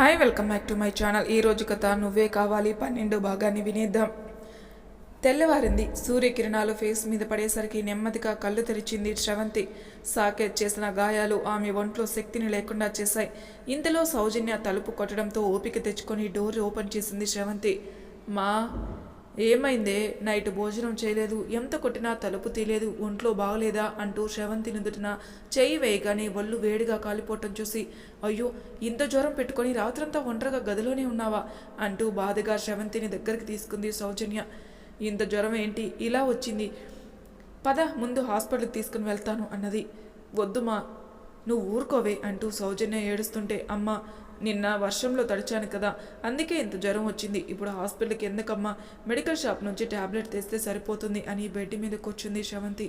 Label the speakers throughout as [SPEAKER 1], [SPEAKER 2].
[SPEAKER 1] Hi welcome back to my channel ఈ కథ నువ్వే కావాలి పన్నెండు భాగాన్ని వినేద్దాం. తెల్లవారింది. సూర్యకిరణాలు ఫేస్ మీద పడేసరికి నెమ్మదిగా కళ్ళు తెరిచింది శ్రవంతి. సాకేత్ చేసిన గాయాలు ఆమె ఒంట్లో శక్తిని లేకుండా చేశాయి. ఇంతలో సౌజన్య తలుపు కొట్టడంతో ఓపిక తెచ్చుకొని డోర్ ఓపెన్ చేసింది శ్రవంతి. మా ఏమైందే? నైట్ భోజనం చేయలేదు. ఎంత కొట్టినా తలుపు తీయలేదు. ఒంట్లో బాగలేదా? అంటూ శ్రవంతి నుదుటిన చేయి వేయగానే ఒళ్ళు వేడిగా కాలిపోవటం చూసి అయ్యో ఇంత జ్వరం పెట్టుకొని రాత్రంతా ఒంటరిగా గదిలోనే ఉన్నావా? అంటూ బాధగా శ్రవంతిని దగ్గరికి తీసుకుంది సౌజన్య. ఇంత జ్వరం ఏంటి? ఇలా వచ్చింది. పద ముందు హాస్పిటల్కి తీసుకుని వెళ్తాను అన్నది. వద్దుమా నువ్వు ఊరుకోవే అంటూ సౌజన్య ఏడుస్తుంటే అమ్మ నిన్న వర్షంలో తడిచాను కదా అందుకే ఇంత జ్వరం వచ్చింది. ఇప్పుడు హాస్పిటల్కి ఎందుకమ్మా? మెడికల్ షాప్ నుంచి ట్యాబ్లెట్ తెస్తే సరిపోతుంది అని బెడ్ మీద కూర్చుంది శ్రవంతి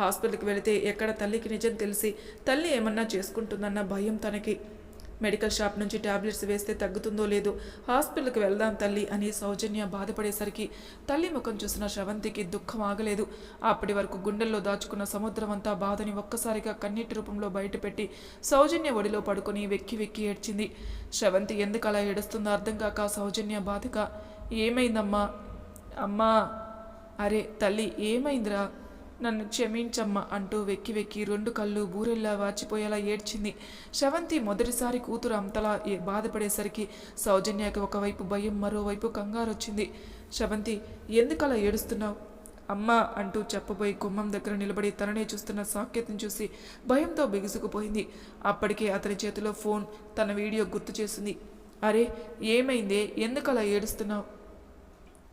[SPEAKER 1] హాస్పిటల్కి వెళితే ఎక్కడ తల్లికి నిజం తెలిసి తల్లి ఏమన్నా చేసుకుంటుందన్న భయం తనకి. మెడికల్ షాప్ నుంచి టాబ్లెట్స్ వేస్తే తగ్గుతుందో లేదో హాస్పిటల్కి వెళ్దాం తల్లి అని సౌజన్య బాధపడేసరికి తల్లి ముఖం చూసిన శ్రవంతికి దుఃఖం ఆగలేదు. అప్పటి వరకు గుండెల్లో దాచుకున్న సముద్రం అంతా బాధని ఒక్కసారిగా కన్నీటి రూపంలో బయటపెట్టి సౌజన్య ఒడిలో పడుకొని వెక్కి వెక్కి ఏడ్చింది. శ్రవంతి ఎందుకు అలా ఏడుస్తుందో అర్థం కాక సౌజన్య బాధగా ఏమైందమ్మా? అమ్మా! అరే తల్లి ఏమైందిరా? నన్ను క్షమించమ్మా అంటూ వెక్కి వెక్కి రెండు కళ్ళు బూరెల్లా వాచిపోయేలా ఏడ్చింది. శవంతి మొదటిసారి కూతురు అంతలా బాధపడేసరికి సౌజన్యకి ఒకవైపు భయం మరోవైపు కంగారు వచ్చింది శవంతి ఎందుకలా ఏడుస్తున్నావు? అమ్మా అంటూ చెప్పబోయి గుమ్మం దగ్గర నిలబడి తననే చూస్తున్న సాకేత్ని చూసి భయంతో బిగుసుకుపోయింది. అప్పటికే అతని చేతిలో ఫోన్ తన వీడియో గుర్తు చేసింది. అరే ఏమైందే? ఎందుకలా ఏడుస్తున్నావు?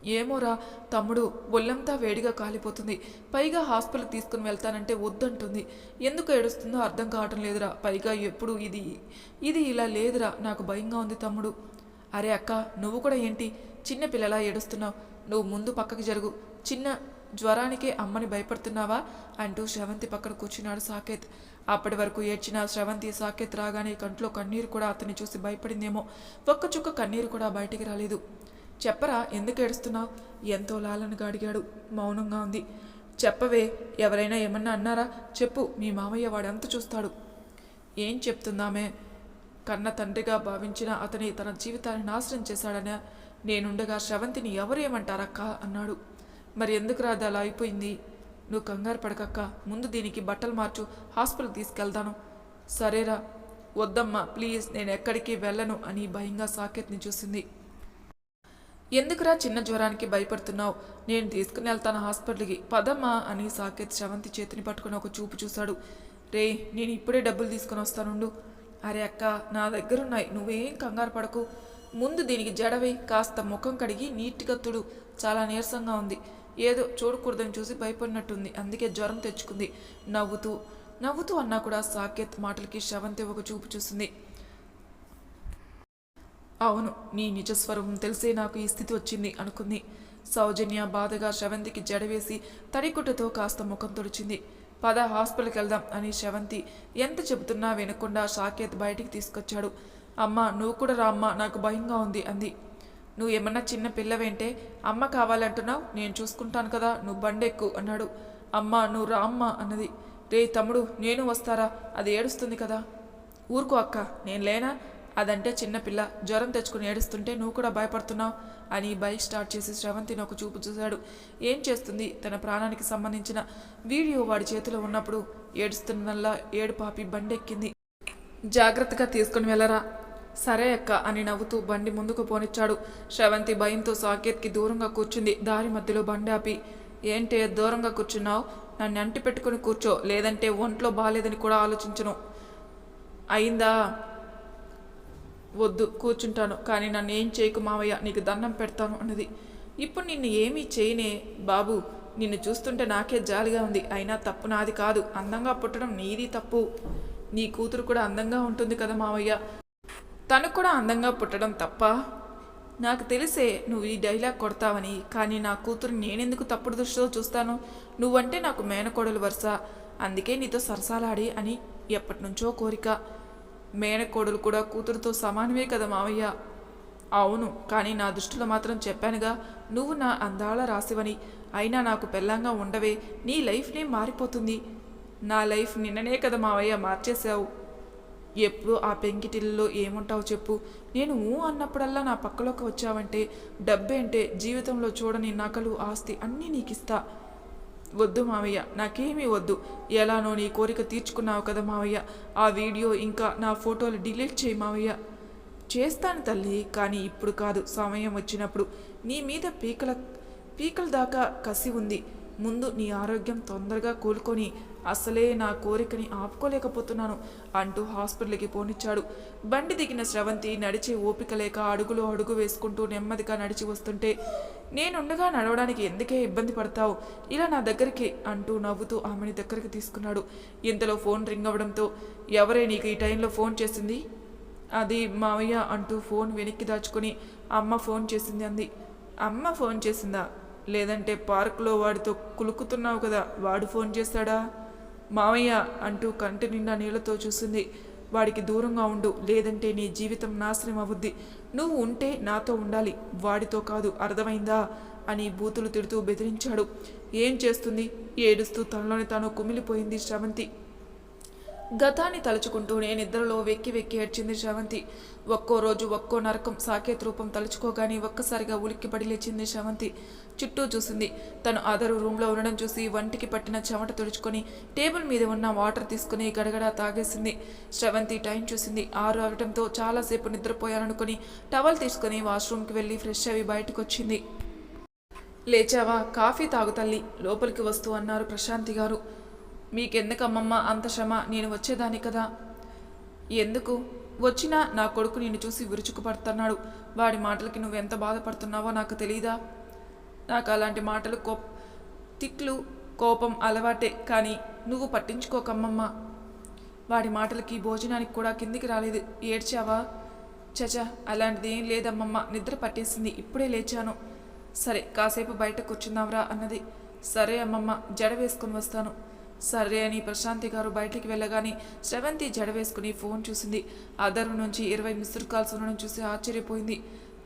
[SPEAKER 1] ఏమోరా తమ్ముడు ఒళ్ళంతా వేడిగా కాలిపోతుంది. పైగా హాస్పిటల్కి తీసుకుని వెళ్తానంటే వద్దంటుంది. ఎందుకు ఏడుస్తుందో అర్థం కావటం లేదురా. పైగా ఎప్పుడు ఇది ఇది ఇలా లేదురా. నాకు భయంగా ఉంది తమ్ముడు. అరే అక్క నువ్వు కూడా ఏంటి? చిన్న పిల్లలా ఏడుస్తున్నావు. నువ్వు ముందు పక్కకి జరుగు. చిన్న జ్వరానికే అమ్మని భయపడుతున్నావా? అంటూ శ్రవంతి పక్కన కూర్చున్నాడు సాకేత్. అప్పటి వరకు ఏడ్చిన శ్రవంతి సాకేత్ రాగానే కంట్లో కన్నీరు కూడా అతన్ని చూసి భయపడిందేమో. ఒక్క చుక్క కన్నీరు కూడా బయటికి రాలేదు. చెప్పరా ఎందుకు ఏడుస్తున్నావు? ఎంతో లాలనగా అడిగాడు. మౌనంగా ఉంది. చెప్పవే ఎవరైనా ఏమన్నా అన్నారా? చెప్పు మీ మామయ్య వాడంత చూస్తాడు? ఏం చెప్తుందామే? కన్న తండ్రిగా భావించిన అతని తన జీవితాన్ని నాశనం చేశాడనే నేనుండగా శ్రవంతిని ఎవరేమంటారక్క అన్నాడు. మరి ఎందుకు రాదు అలా అయిపోయింది? నువ్వు కంగారు పడకక్క. ముందు దీనికి బట్టలు మార్చు హాస్పిటల్కి తీసుకెళ్తాను. సరేరా వద్దమ్మా ప్లీజ్ నేను ఎక్కడికి వెళ్ళను అని భయంగా సాకేత్ని చూసింది. ఎందుకురా చిన్న జ్వరానికి భయపడుతున్నావు? నేను తీసుకుని వెళ్తాను హాస్పిటల్కి. పదమ్మా అని సాకేత్ శవంతి చేతిని పట్టుకుని ఒక చూపు చూశాడు. రే నేను ఇప్పుడే డబ్బులు తీసుకుని వస్తానుండు. అరే అక్క నా దగ్గర ఉన్నాయి నువ్వేం కంగారు పడకు. ముందు దీనికి జడవి కాస్త ముఖం కడిగి నీట్గా తుడు. చాలా నీరసంగా ఉంది. ఏదో చూడకూడదని చూసి భయపడినట్టుంది. అందుకే జ్వరం తెచ్చుకుంది. నవ్వుతూ నవ్వుతూ అన్నా కూడా సాకేత్ మాటలకి శవంతి ఒక చూపు చూసింది. అవును నీ నిజస్వరం తెలిసే నాకు ఈ స్థితి వచ్చింది అనుకుంది. సౌజన్య బాధగా శ్రవంతికి జడవేసి తడికుట్టతో కాస్త ముఖం తుడిచింది. పద హాస్పిటల్కి వెళ్దాం అని శవంతి ఎంత చెబుతున్నా వినకుండా సాకేత్ బయటికి తీసుకొచ్చాడు. అమ్మ నువ్వు కూడా రా అమ్మ నాకు భయంగా ఉంది అంది. నువ్వు ఏమన్నా చిన్న పిల్లవేంటే అమ్మ కావాలంటున్నావు నేను చూసుకుంటాను కదా నువ్వు బండెక్కు అన్నాడు. అమ్మ నువ్వు రా అమ్మ అన్నది. రే తమ్ముడు నేను వస్తారా? అది ఏడుస్తుంది కదా. ఊరుకో అక్క నేను లేనా? అదంటే చిన్నపిల్ల జ్వరం తెచ్చుకుని ఏడుస్తుంటే నువ్వు కూడా భయపడుతున్నావు అని బైక్ స్టార్ట్ చేసి శ్రవంతిని ఒక చూపు చూశాడు. ఏం చేస్తుంది? తన ప్రాణానికి సంబంధించిన వీడియో వాడి చేతిలో ఉన్నప్పుడు ఏడుస్తున్నల్లా ఏడు పాపి బండెక్కింది. జాగ్రత్తగా తీసుకుని వెళ్ళరా. సరే అక్క అని నవ్వుతూ బండి ముందుకు పోనిచ్చాడు. శ్రవంతి భయంతో సాకేత్కి దూరంగా కూర్చుంది. దారి మధ్యలో బండి ఆపి ఏంటే దూరంగా కూర్చున్నావు? నన్ను అంటి పెట్టుకుని కూర్చో. లేదంటే ఒంట్లో బాగాలేదని కూడా ఆలోచించను. అయిందా? వద్దు కూర్చుంటాను. కానీ నన్ను ఏం చేయకు మావయ్య? నీకు దండం పెడతాను అన్నది. ఇప్పుడు నిన్ను ఏమీ చేయనే? బాబు నిన్ను చూస్తుంటే నాకే జాలిగా ఉంది. అయినా తప్పు నాది కాదు. అందంగా పుట్టడం నీది తప్పు. నీ కూతురు కూడా అందంగా ఉంటుంది కదా మావయ్య? తను కూడా అందంగా పుట్టడం తప్ప? నాకు తెలిసే నువ్వు ఈ డైలాగ్ కొడతావని. కానీ నా కూతురు నేనెందుకు తప్పుడు దృష్టితో చూస్తాను? నువ్వంటే నాకు మేనకోడలు వరుస. అందుకే నీతో సరసాలాడి అని ఎప్పటి నుంచో కోరిక. మేనకోడలు కూడా కూతురుతో సమానమే కదా మావయ్య? అవును కానీ నా దృష్టిలో మాత్రం చెప్పానుగా నువ్వు నా అందాల రాసివని అయినా నాకు పెళ్ళంగా ఉండవే నీ లైఫ్నే మారిపోతుంది. నా లైఫ్ నిన్ననే కదా మావయ్య మార్చేశావు. ఎప్పుడు ఆ పెంకిటిల్లో ఏముంటావు చెప్పు. నేను ఊ అన్నప్పుడల్లా నా పక్కలోకి వచ్చావంటే డబ్బేంటే జీవితంలో చూడని నకలు ఆస్తి అన్నీ నీకు ఇస్తా వద్దు మావయ్య నాకేమీ వద్దు. ఎలానో నీ కోరిక తీర్చుకున్నావు కదా మావయ్య. ఆ వీడియో ఇంకా నా ఫోటోలు డిలీట్ చేయి మావయ్య. చేస్తాను తల్లి కానీ ఇప్పుడు కాదు సమయం వచ్చినప్పుడు. నీ మీద పీకల పీకల దాకా కసి ఉంది. ముందు నీ ఆరోగ్యం తొందరగా కోలుకొని అసలే నా కోరికని ఆపుకోలేకపోతున్నాను అంటూ హాస్పిటల్కి పోనిచ్చాడు. బండి దిగిన స్రవంతి నడిచే ఓపిక లేక అడుగులో అడుగు వేసుకుంటూ నెమ్మదిగా నడిచి వస్తుంటే నేనుండగా నడవడానికి ఎందుకే ఇబ్బంది పడతావు? ఇలా నా దగ్గరికి అంటూ నవ్వుతూ ఆమెని దగ్గరికి తీసుకున్నాడు. ఇంతలో ఫోన్ రింగ్ అవ్వడంతో ఎవరే నీకు ఈ టైంలో ఫోన్ చేసింది? అది మావయ్య అంటూ ఫోన్ వెనక్కి దాచుకొని అమ్మ ఫోన్ చేసింది అంది. అమ్మ ఫోన్ చేసిందా? లేదంటే పార్క్లో వాడితో కులుకుతున్నావు కదా వాడు ఫోన్ చేస్తాడా? మావయ్య అంటూ కంటి నిండా నీళ్ళతో చూసింది వాడికి దూరంగా ఉండు లేదంటే నీ జీవితం నాశనం అవుద్ది. నువ్వు ఉంటే నాతో ఉండాలి వాడితో కాదు అర్థమైందా? అని బూతులు తిడుతూ బెదిరించాడు. ఏం చేస్తుంది? ఏడుస్తూ తనలోని తాను కుమిలిపోయింది శ్రవంతి. గతాన్ని తలుచుకుంటూనే నిద్రలో వెక్కి వెక్కి ఏడ్చింది శ్రవంతి. ఒక్కో రోజు ఒక్కో నరకం సాకేత్ రూపం తలుచుకోగానే ఒక్కసారిగా ఉలిక్కిపడి లేచింది శ్రవంతి. చుట్టూ చూసింది. తను అదరు రూమ్లో ఉండడం చూసి వంటికి పట్టిన చెమట తుడుచుకొని టేబుల్ మీద ఉన్న వాటర్ తీసుకుని గడగడా తాగేసింది. శ్రవంతి టైం చూసింది. ఆరు అవటంతో చాలాసేపు నిద్రపోయాలనుకుని టవల్ తీసుకుని వాష్రూమ్కి వెళ్ళి ఫ్రెష్ అవి బయటకు వచ్చింది లేచావా? కాఫీ తాగు తల్లి. లోపలికి వస్తూ అన్నారు ప్రశాంతి గారు. మీకెందుకమ్మమ్మ అంత శ్రమ? నేను వచ్చేదాన్ని కదా. ఎందుకు? వచ్చినా నా కొడుకు నిన్ను చూసి విరుచుకుపడుతున్నాడు. వాడి మాటలకి నువ్వెంత బాధపడుతున్నావో నాకు తెలీదా? నాకు అలాంటి మాటలు కో తిట్లు కోపం అలవాటే కానీ నువ్వు పట్టించుకోకమ్మమ్మ. వాడి మాటలకి భోజనానికి కూడా కిందికి రాలేదు. ఏడ్చావా? చచా అలాంటిది ఏం లేదమ్మమ్మ. నిద్ర పట్టేసింది. ఇప్పుడే లేచాను. సరే కాసేపు బయట కూర్చుందాంరా అన్నది. సరే అమ్మమ్మ జడ వేసుకొని వస్తాను. సరే అని ప్రశాంతి గారు బయటికి వెళ్ళగానే శ్రవంతి జడ వేసుకుని ఫోన్ చూసింది. అదరు నుంచి ఇరవై మిస్డ్ కాల్స్ ఉండడం చూసి ఆశ్చర్యపోయింది.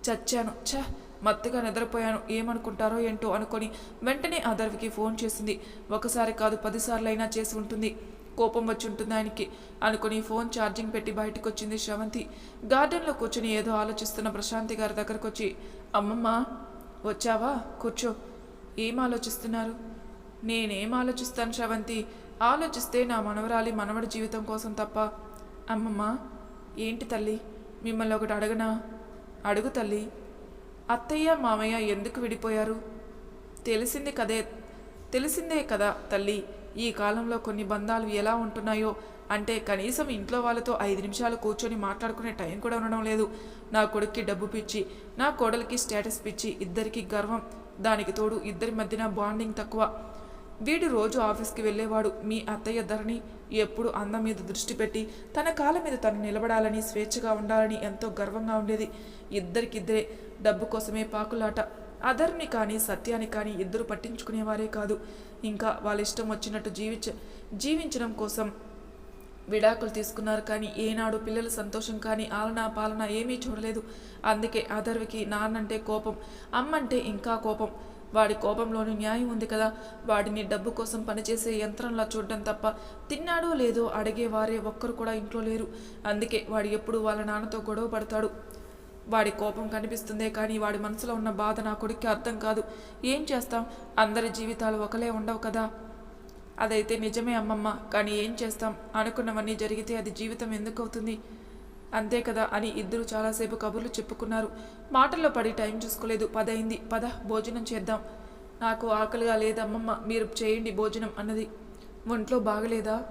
[SPEAKER 1] చచ్చాను. ఛ! మత్తుగా నిద్రపోయాను. ఏమనుకుంటారో ఏంటో అనుకొని వెంటనే అదర్వికి ఫోన్ చేసింది. ఒకసారి కాదు పదిసార్లు అయినా చేసి ఉంటుంది. కోపం వచ్చి ఉంటుంది ఆయనకి అనుకుని ఫోన్ ఛార్జింగ్ పెట్టి బయటకు వచ్చింది శ్రవంతి. గార్డెన్లో కూర్చొని ఏదో ఆలోచిస్తున్న ప్రశాంతి గారి దగ్గరకు వచ్చి అమ్మమ్మ వచ్చావా? కూర్చో. ఏం ఆలోచిస్తున్నారు? నేనేం ఆలోచిస్తాను శ్రవంతి? ఆలోచిస్తే నా మనవరాలి మనవడి జీవితం కోసం తప్ప. అమ్మమ్మ ఏంటి తల్లి? మిమ్మల్ని ఒకటి అడగనా? అడుగు తల్లి. అత్తయ్య మామయ్య ఎందుకు విడిపోయారు? తెలిసింది కదే తెలిసిందే కదా తల్లి. ఈ కాలంలో కొన్ని బంధాలు ఎలా ఉంటున్నాయో? అంటే కనీసం ఇంట్లో వాళ్ళతో ఐదు నిమిషాలు కూర్చొని మాట్లాడుకునే టైం కూడా ఉండడం లేదు. నా కొడుక్కి డబ్బు పిచ్చి నా కోడలికి స్టేటస్ పిచ్చి ఇద్దరికి గర్వం. దానికి తోడు ఇద్దరి మధ్యన బాండింగ్ తక్కువ. వీడు రోజు ఆఫీస్కి వెళ్ళేవాడు. మీ అత్తయ్య ధరణి ఎప్పుడు అందం మీద దృష్టి పెట్టి తన కాళ్ళ మీద తను నిలబడాలని స్వేచ్ఛగా ఉండాలని ఎంతో గర్వంగా ఉండేది. ఇద్దరికిద్దరే డబ్బు కోసమే పాకులాట. అధర్ని కానీ సత్యాన్ని కానీ ఇద్దరు పట్టించుకునేవారే కాదు. ఇంకా వాళ్ళ ఇష్టం వచ్చినట్టు జీవించ జీవించడం కోసం విడాకులు తీసుకున్నారు కానీ ఏనాడు పిల్లల సంతోషం కానీ ఆలన పాలన ఏమీ చూడలేదు. అందుకే అధర్వికి నాన్నంటే కోపం అమ్మంటే ఇంకా కోపం. వాడి కోపంలోని న్యాయం ఉంది కదా? వాడిని డబ్బు కోసం పనిచేసే యంత్రంలా చూడడం తప్ప తిన్నాడో లేదో అడిగేవారే ఒక్కరు కూడా ఇంట్లో లేరు. అందుకే వాడు ఎప్పుడు వాళ్ళ నాన్నతో గొడవ పడతాడు. వాడి కోపం కనిపిస్తుందే కానీ వాడి మనసులో ఉన్న బాధ నా కొడుక్కి అర్థం కాదు. ఏం చేస్తాం? అందరి జీవితాలు ఒకలే ఉండవు కదా? అదైతే నిజమే అమ్మమ్మ కానీ ఏం చేస్తాం? అనుకున్నవన్నీ జరిగితే అది జీవితం ఎందుకు అవుతుంది అంతే కదా అని ఇద్దరు చాలాసేపు కబుర్లు చెప్పుకున్నారు. మాటల్లో పడి టైం చూసుకోలేదు. పదైంది పద భోజనం చేద్దాం. నాకు ఆకలిగా లేదమ్మమ్మ. మీరు చేయండి భోజనం అన్నది. ఒంట్లో బాగలేదా?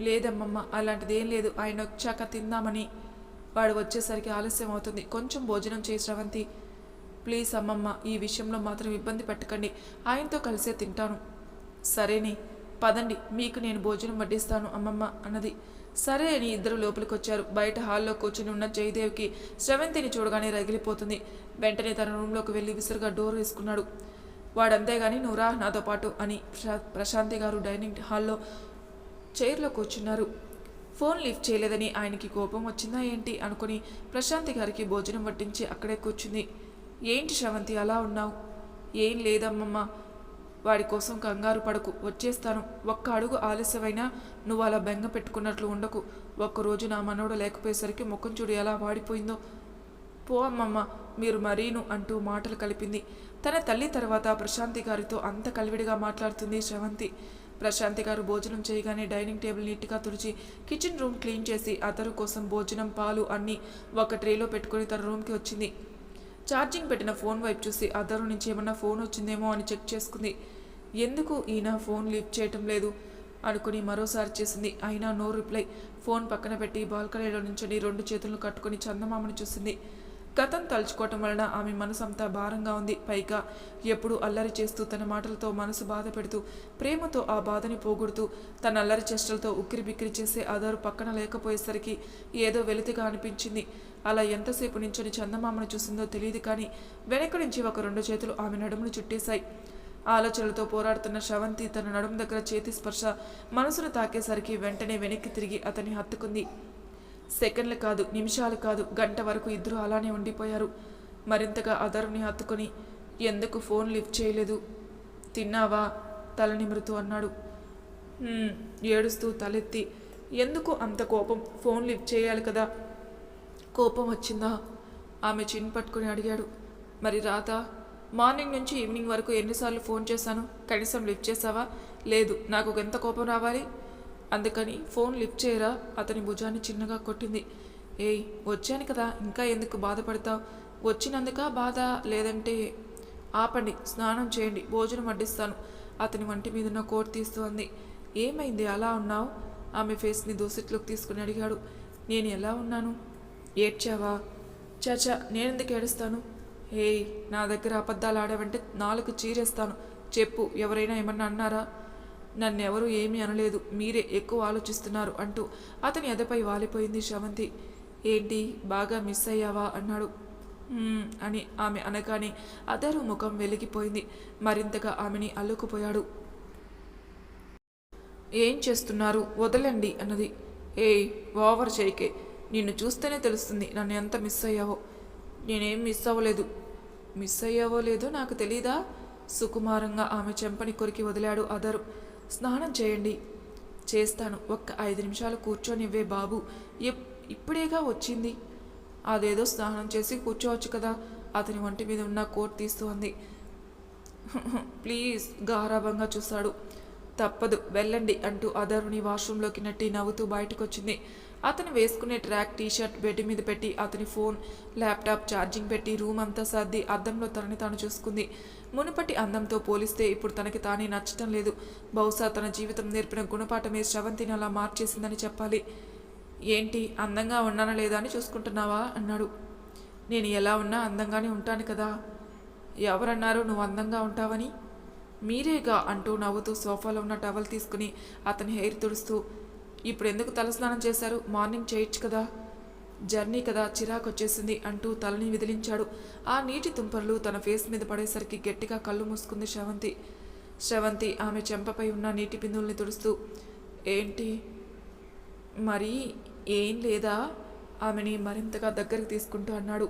[SPEAKER 1] లేదమ్మమ్మ. అలాంటిది ఏం లేదు. ఆయన వచ్చాక తిందామని. వాడు వచ్చేసరికి ఆలస్యం అవుతుంది. కొంచెం భోజనం చేసి రవంతి ప్లీజ్ అమ్మమ్మ ఈ విషయంలో మాత్రం ఇబ్బంది పెట్టకండి. ఆయనతో కలిసే తింటాను. సరేని. పదండి. మీకు నేను భోజనం వడ్డిస్తాను అమ్మమ్మ అన్నది. సరే అని ఇద్దరు లోపలికి వచ్చారు బయట హాల్లో కూర్చుని ఉన్న జయదేవ్కి శ్రవంతిని చూడగానే రగిలిపోతుంది. వెంటనే తన రూమ్లోకి వెళ్ళి విసురుగా డోర్ వేసుకున్నాడు. వాడంతేగాని నువ్వు రా నాతో పాటు అని ప్రశా- ప్రశాంతి గారు డైనింగ్ హాల్లో చైర్లో కూర్చున్నారు. ఫోన్ లిఫ్ట్ చేయలేదని ఆయనకి కోపం వచ్చిందా ఏంటి? అనుకుని ప్రశాంతి గారికి భోజనం పట్టించి అక్కడే కూర్చుంది. ఏంటి శ్రవంతి అలా ఉన్నావు? ఏం లేదమ్మమ్మ. వాడి కోసం కంగారు పడకు. వచ్చేస్తాను. ఒక్క అడుగు ఆలస్యమైనా నువ్వు అలా బెంగ పెట్టుకున్నట్లు ఉండకు. ఒక్కరోజు నా మనోడు లేకపోయేసరికి ముఖం చూడు ఎలా వాడిపోయిందో. పో అమ్మమ్మ మీరు మరీను అంటూ మాటలు కలిపింది. తన తల్లి తర్వాత ప్రశాంతి గారితో అంత కలివిడిగా మాట్లాడుతుంది శ్రవంతి. ప్రశాంతి గారు భోజనం చేయగానే డైనింగ్ టేబుల్ నీట్గా తుడిచి కిచెన్ రూమ్ క్లీన్ చేసి అతరు కోసం భోజనం పాలు అన్నీ ఒక ట్రేలో పెట్టుకొని తన రూమ్కి వచ్చింది. ఛార్జింగ్ పెట్టిన ఫోన్ వైపు చూసి అద్దరు నుంచి ఏమన్నా ఫోన్ వచ్చిందేమో అని చెక్ చేసుకుంది. ఎందుకు ఈయన ఫోన్ లిఫ్ట్ చేయటం లేదు? అనుకుని మరోసారి చేసింది. అయినా నో రిప్లై. ఫోన్ పక్కన పెట్టి బాల్కనీలో నుంచొని రెండు చేతులను కట్టుకుని చందమామను చూసింది. గతం తలుచుకోవటం వలన ఆమె మనసంతా భారంగా ఉంది. పైగా ఎప్పుడు అల్లరి చేస్తూ తన మాటలతో మనసు బాధ పెడుతూ ప్రేమతో ఆ బాధని పోగొడుతూ తన అల్లరి చేష్టలతో ఉక్కిరి బిక్కిరి చేసే ఆధారు పక్కన లేకపోయేసరికి ఏదో వెలితిగా అనిపించింది. అలా ఎంతసేపు నించొని చందమామను చూసిందో తెలియదు కానీ వెనక నుంచి ఒక రెండు చేతులు ఆమె నడుమును చుట్టేశాయి. ఆలోచనలతో పోరాడుతున్న శ్రవంతి తన నడుము దగ్గర చేతి స్పర్శ మనసును తాకేసరికి వెంటనే వెనక్కి తిరిగి అతన్ని హత్తుకుంది. సెకండ్లు కాదు నిమిషాలు కాదు గంట వరకు ఇద్దరు అలానే ఉండిపోయారు. మరింతగా అదరుని హత్తుకొని ఎందుకు ఫోన్ లిఫ్ట్ చేయలేదు? తిన్నావా? తల నిమురుతూ అన్నాడు. ఏడుస్తూ తలెత్తి ఎందుకు అంత కోపం? ఫోన్ లిఫ్ట్ చేయాలి కదా. కోపం వచ్చిందా? ఆమె చిన్ పట్టుకుని అడిగాడు. మరి రాధా మార్నింగ్ నుంచి ఈవినింగ్ వరకు ఎన్నిసార్లు ఫోన్ చేశాను? కనీసం లిఫ్ట్ చేసావా లేదు నాకు ఎంత కోపం రావాలి? అందుకని ఫోన్ లిఫ్ట్ చేయరా? అతని భుజాన్ని చిన్నగా కొట్టింది. ఏయ్ వచ్చాను కదా ఇంకా ఎందుకు బాధపడతావు? వచ్చినందుక బాధ? లేదంటే ఆపండి స్నానం చేయండి భోజనం వడ్డిస్తాను. అతని వంటి మీదున్న కోట్ తీస్తూ అంది. ఏమైంది అలా ఉన్నావు? ఆమె ఫేస్ని దోసిట్లోకి తీసుకుని అడిగాడు. నేను ఎలా ఉన్నాను? ఏడ్చావా? చాచా నేనెందుకు ఏడుస్తాను? ఏయ్ నా దగ్గర అబద్ధాలు ఆడావంటే నాలుగు చీరేస్తాను. చెప్పు ఎవరైనా ఏమన్నా అన్నారా? నన్నెవరూ ఏమీ అనలేదు మీరే ఎక్కువ ఆలోచిస్తున్నారు అంటూ అతని ఎదపై వాలిపోయింది శవంతి. ఏంటి బాగా మిస్ అయ్యావా? అన్నాడు. అని ఆమె అనగానే అదరు ముఖం వెలిగిపోయింది. మరింతగా ఆమెని అల్లుకుపోయాడు. ఏం చేస్తున్నారు? వదలండి అన్నది. ఏయ్ ఓవర్ చేయకే. నిన్ను చూస్తేనే తెలుస్తుంది నన్ను ఎంత మిస్ అయ్యావో. నేనేం మిస్ అవ్వలేదు. మిస్ అయ్యావో లేదో నాకు తెలీదా? సుకుమారంగా ఆమె చెంపని కొరికి వదిలాడు అదరు. స్నానం చేయండి. చేస్తాను. ఒక్క ఐదు నిమిషాలు కూర్చొనివ్వే బాబు. ఎప్ ఇప్పుడేగా వచ్చింది? అదేదో స్నానం చేసి కూర్చోవచ్చు కదా. అతని ఒంటి మీద ఉన్న కోట్ తీస్తూ అంది ప్లీజ్ గారాభంగా చూశాడు. తప్పదు వెళ్ళండి అంటూ అదరుని వాష్రూంలోకి నెట్టి నవ్వుతూ బయటకొచ్చింది. అతను వేసుకునే ట్రాక్ టీషర్ట్ బెడ్ మీద పెట్టి అతని ఫోన్ ల్యాప్టాప్ ఛార్జింగ్ పెట్టి రూమ్ అంతా సర్ది అద్దంలో తనని తాను చూసుకుంది. మునుపటి అందంతో పోలిస్తే ఇప్పుడు తనకి తానే నచ్చటం లేదు. బహుశా తన జీవితం నేర్పిన గుణపాఠమే శ్రవంతిని అలా మార్చేసిందని చెప్పాలి. ఏంటి అందంగా ఉన్నానా లేదా అని చూసుకుంటున్నావా? అన్నాడు. నేను ఎలా ఉన్నా అందంగానే ఉంటాను కదా. ఎవరన్నారు నువ్వు అందంగా ఉంటావని? మీరేగా అంటూ నవ్వుతూ సోఫాలో ఉన్న టవల్ తీసుకుని అతని హెయిర్ తుడుస్తూ ఇప్పుడు ఎందుకు తలస్నానం చేశారు? మార్నింగ్ చేయొచ్చు కదా? జర్నీ కదా? చిరాకు వచ్చేసింది అంటూ తలని విదిలించాడు. ఆ నీటి తుంపర్లు తన ఫేస్ మీద పడేసరికి గట్టిగా కళ్ళు మూసుకుంది శ్రవంతి. శ్రవంతి ఆమె చెంపపై ఉన్న నీటి బిందువుల్ని తుడుస్తూ ఏంటి? మరి ఏం లేదా? ఆమెని మరింతగా దగ్గరికి తీసుకుంటూ అన్నాడు.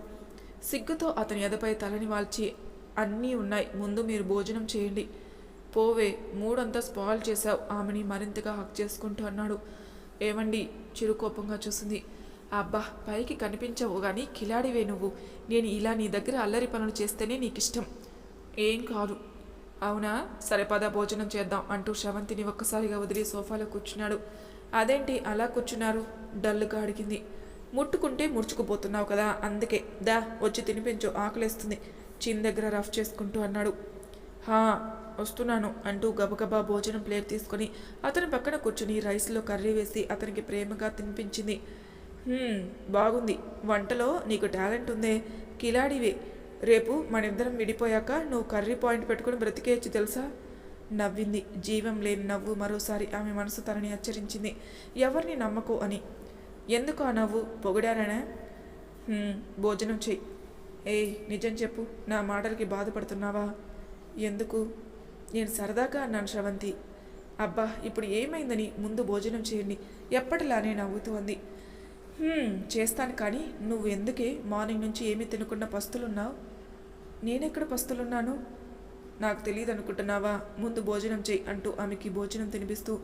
[SPEAKER 1] సిగ్గుతో అతని ఎదపై తలని వాల్చి అన్నీ ఉన్నాయి. ముందు మీరు భోజనం చేయండి. పోవే మూడంతా స్పాయిల్ చేశావు. ఆమెని మరింతగా హక్ చేసుకుంటూ అన్నాడు. ఏమండి చిరుకోపంగా చూసింది. అబ్బా పైకి కనిపించవు కానీ కిలాడివే నువ్వు. నేను ఇలా నీ దగ్గర అల్లరి పనులు చేస్తేనే నీకు ఇష్టం ఏం కాదు. అవునా? సరే పద భోజనం చేద్దాం అంటూ శ్రవంతిని ఒక్కసారిగా వదిలి సోఫాలో కూర్చున్నాడు. అదేంటి అలా కూర్చున్నారు? డల్లుగా అడిగింది. ముట్టుకుంటే ముడుచుకుపోతున్నావు కదా అందుకే. దా వచ్చి తినిపించు ఆకలేస్తుంది. చిన్ దగ్గర రఫ్ చేసుకుంటూ అన్నాడు. హా వస్తున్నాను అంటూ గబగబా భోజనం ప్లేట్ తీసుకొని అతని పక్కన కూర్చుని రైస్లో కర్రీ వేసి అతనికి ప్రేమగా తినిపించింది. బాగుంది. వంటలో నీకు టాలెంట్ ఉందే. కిలాడివే. రేపు మనిద్దరం విడిపోయాక నువ్వు కర్రీ పాయింట్ పెట్టుకుని బ్రతికేయచ్చు తెలుసా? నవ్వింది. జీవం లేని నవ్వు మరోసారి ఆమె మనసు తనని హెచ్చరించింది. ఎవరిని నమ్మకు? అని. ఎందుకు ఆ నవ్వు? పొగిడారనే? భోజనం చెయ్యి ఏయ్ నిజం చెప్పు. నా మాటలకి బాధపడుతున్నావా? ఎందుకు? నేను సరదాగా అన్నాను శ్రవంతి. అబ్బా ఇప్పుడు ఏమైందని ముందు భోజనం చేయండి. ఎప్పటిలానే నవ్వుతూ అంది. చేస్తాను కానీ నువ్వు ఎందుకే మార్నింగ్ నుంచి ఏమీ తినకుండా పస్తులున్నావు? నేనెక్కడ పస్తులున్నాను? నాకు తెలియదు అనుకుంటున్నావా ముందు భోజనం చేయి అంటూ ఆమెకి భోజనం తినిపిస్తూ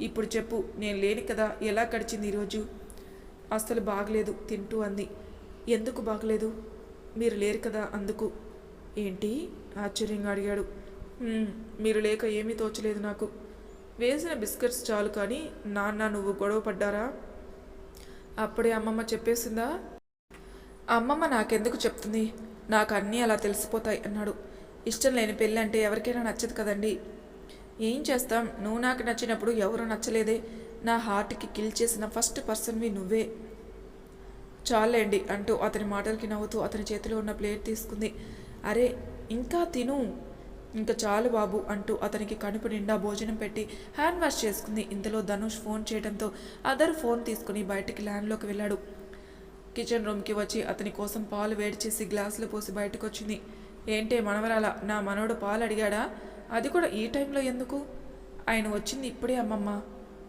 [SPEAKER 1] ఇప్పుడు చెప్పు నేను లేని కదా ఎలా గడిచింది ఈరోజు? అస్సలు బాగలేదు తింటూ అంది. ఎందుకు బాగలేదు? మీరు లేరు కదా అందుకు. ఏంటి? ఆశ్చర్యంగా అడిగాడు. మీరు లేక ఏమీ తోచలేదు నాకు. వేసిన బిస్కెట్స్ చాలు కానీ నాన్న నువ్వు గొడవ పడ్డారా? అప్పుడే అమ్మమ్మ చెప్పేసిందా? అమ్మమ్మ నాకెందుకు చెప్తుంది? నాకు అన్నీ అలా తెలిసిపోతాయి అన్నాడు. ఇష్టం లేని పెళ్ళి అంటే ఎవరికైనా నచ్చదు కదండి. ఏం చేస్తాం? నువ్వు నాకు నచ్చినప్పుడు ఎవరు నచ్చలేదే. నా హార్ట్కి కిల్ చేసిన ఫస్ట్ పర్సన్వి నువ్వే. చాలండి అంటూ అతని మాటలకి నవ్వుతూ అతని చేతిలో ఉన్న ప్లేట్ తీసుకుంది. అరే ఇంకా తిను. ఇంకా చాలు బాబు అంటూ అతనికి కడుపు నిండా భోజనం పెట్టి హ్యాండ్ వాష్ చేసుకుంది. ఇంతలో ధనుష్ ఫోన్ చేయడంతో అదర్ ఫోన్ తీసుకుని బయటికి ల్యాండ్లోకి వెళ్ళాడు. కిచెన్ రూమ్కి వచ్చి అతని కోసం పాలు వేడి చేసి గ్లాసులో పోసి బయటకు వచ్చింది ఏంటే మనవరాల? నా మనవడు పాలు అడిగాడా? అది కూడా ఈ టైంలో ఎందుకు? ఆయన వచ్చింది ఇప్పుడే అమ్మమ్మ.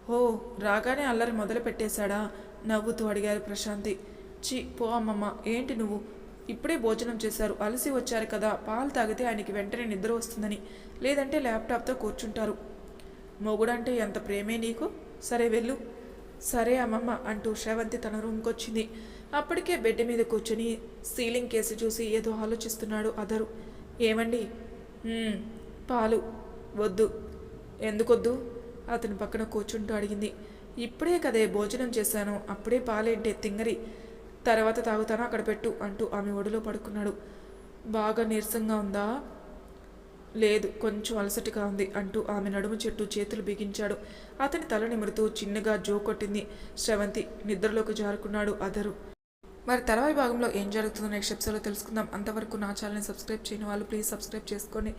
[SPEAKER 1] ఓ రాగానే అల్లరి మొదలు పెట్టేశాడా నవ్వుతూ అడిగారు ప్రశాంతి. చి పో అమ్మమ్మ ఏంటి నువ్వు? ఇప్పుడే భోజనం చేశారు అలసి వచ్చారు కదా పాలు తాగితే ఆయనకి వెంటనే నిద్ర వస్తుందని. లేదంటే ల్యాప్టాప్తో కూర్చుంటారు. మొగుడంటే ఎంత ప్రేమే నీకు? సరే వెళ్ళు. సరే అమ్మమ్మ అంటూ శ్రవంతి తన రూమ్కి వచ్చింది అప్పటికే బెడ్ మీద కూర్చొని సీలింగ్ కేసి చూసి ఏదో ఆలోచిస్తున్నాడు అదరు. ఏమండి? పాలు. వద్దు. ఎందుకొద్దు? అతని పక్కన కూర్చుంటూ అడిగింది. ఇప్పుడే కదే భోజనం చేశాను అప్పుడే పాలేంటే తింగరి. తర్వాత తాగుతాను అక్కడ పెట్టు అంటూ ఆమె ఒడిలో పడుకున్నాడు. బాగా నీరసంగా ఉందా? లేదు కొంచెం అలసటగా ఉంది అంటూ ఆమె నడుము చెట్టు చేతులు బిగించాడు. అతని తల నిమురుతూ చిన్నగా జో కొట్టింది. శ్రవంతి నిద్రలోకి జారుకున్నాడు అదరు మరి తర్వాయి భాగంలో ఏం జరుగుతుందో నెక్స్ట్ ఎపిసోడ్లో తెలుసుకుందాం. అంతవరకు నా ఛానల్ని సబ్స్క్రైబ్ చేయని వాళ్ళు ప్లీజ్ సబ్స్క్రైబ్ చేసుకోండి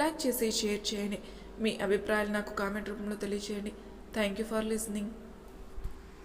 [SPEAKER 1] లైక్ చేసి షేర్ చేయండి. మీ అభిప్రాయాలు నాకు కామెంట్ రూపంలో తెలియజేయండి థ్యాంక్ యూ ఫర్ లిసనింగ్.